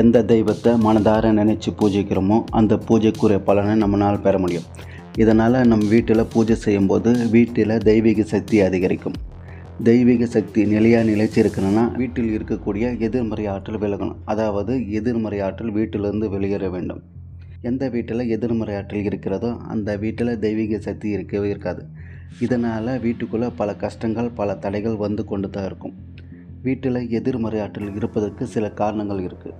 எந்த தெய்வத்தை மனதார நினச்சி பூஜிக்கிறோமோ அந்த பூஜைக்குரிய பலனை நம்மளால் பெற முடியும். இதனால் நம் வீட்டில் பூஜை செய்யும்போது வீட்டில் தெய்வீக சக்தி அதிகரிக்கும். தெய்வீக சக்தி நிலையாக நிலைச்சிருக்கணும்னா வீட்டில் இருக்கக்கூடிய எதிர்மறை ஆற்றல் விலகணும். அதாவது எதிர்மறை ஆற்றல் வீட்டிலிருந்து வெளியேற வேண்டும். எந்த வீட்டில் எதிர்மறை ஆற்றல் இருக்கிறதோ அந்த வீட்டில் தெய்வீக சக்தி இருக்கவே இருக்காது. இதனால் வீட்டுக்குள்ளே பல கஷ்டங்கள் பல தடைகள் வந்து கொண்டு தான் இருக்கும். வீட்டில் எதிர்மறை ஆற்றல் இருப்பதற்கு சில காரணங்கள் இருக்குது